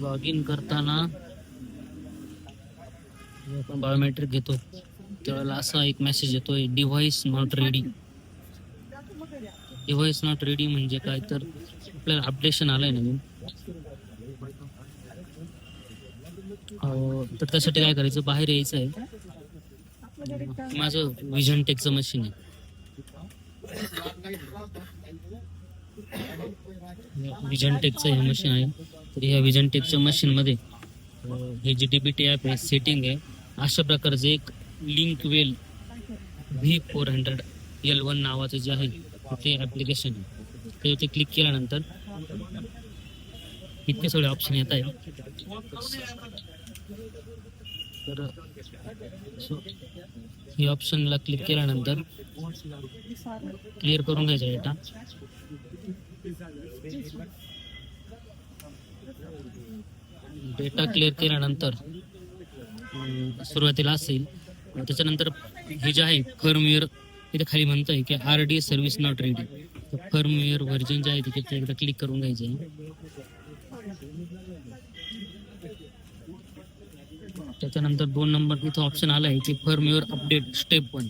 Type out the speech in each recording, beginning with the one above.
Log in करताना आपण biometric घेतो. त्यावेळेला असा एक मेसेज येतोय device not ready device not ready म्हणजे काय? तर आपल्याला अपडेशन आलंय नवीन. तर त्यासाठी काय करायचं? बाहेर यायचं आहे माझं विजन टेकचं मशीन आहे. विजन टेकचं हे मशीन आहे. तर ह्या विजन टेकच्या मशीनमध्ये हे जे डी बी टी ॲप आहे सेटिंग आहे. अशा प्रकारचं एक लिंक वेल V four hundred L one नावाचं जे आहे ते ॲप्लिकेशन आहे. ते क्लिक केल्यानंतर इतके सगळे ऑप्शन येत आहे तर हे ऑप्शनला क्लिक केल्यानंतर क्लिअर करून घ्यायचा डेटा. डेटा क्लिअर केल्यानंतर सुरुवातीला असेल त्याच्यानंतर हे जे आहे फर्मवेअर इथे खाली म्हणतंय की R D service not ready तर फर्मवेअर व्हर्जन जे आहे तिथे ते एकदा क्लिक करून घ्यायचं आहे. त्याच्यानंतर दोन नंबर इथं ऑप्शन आलं आहे की firmware update step one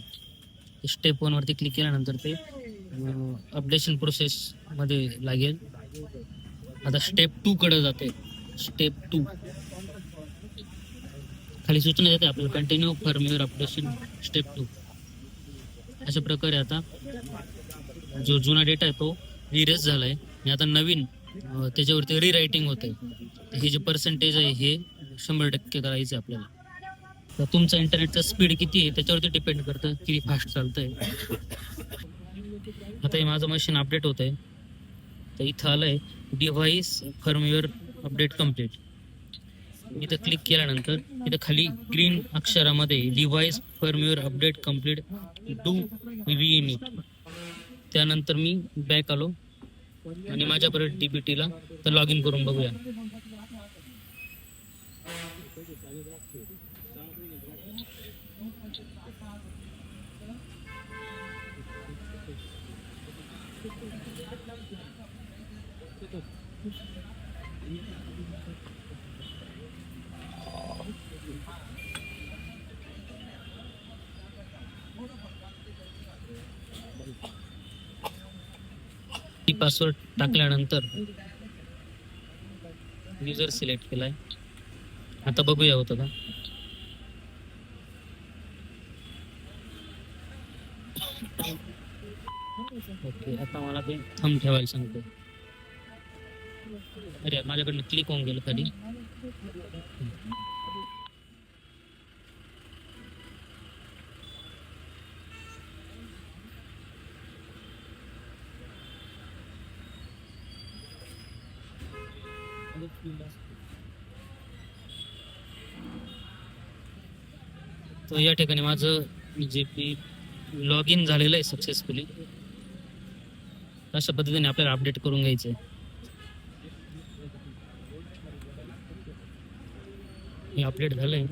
step one वरती क्लिक केल्यानंतर ते अपडेशन प्रोसेस मध्ये लागेल. आता स्टेप टू कडे जाते. स्टेप टू खाली सूचना देते आपल्याला. Continue firmware updation step two अशा प्रकारे आता जो जुना डेटा आहे तो रिरेज झाला आहे आणि आता नवीन त्याच्यावरती रिरायटिंग होते हे जे पर्सेंटेज आहे हे शंभर टक्के करायचं आहे आपल्याला. तर तुमचा इंटरनेटचा स्पीड किती आहे त्याच्यावरती डिपेंड करतं किती फास्ट चालतंय. आता हे माझं मशीन अपडेट होत आहे तर इथं आलंय डिव्हाइस फर्मवेअर अपडेट कंप्लीट इथं क्लिक केल्यानंतर इथं खाली green अक्षरामध्ये device firmware update complete do we त्यानंतर मी बॅक आलो आणि माझ्या परत डी बी टीला तर लॉग इन करून बघूया. पासवर्ड टाकल्यानंतर युजर सिलेक्ट केलाय. आता बघूया होतं का? ओके आता मला ते थंब ठेवायला सांगतो. अरे माझ्याकडनं क्लिक होऊन गेलं कधी तो या ठिकाणी माझं जे पी लॉग इन झालेलं आहे सक्सेसफुली अशा पद्धतीने आपल्याला अपडेट करून घ्यायचे? अपडेट झालंय.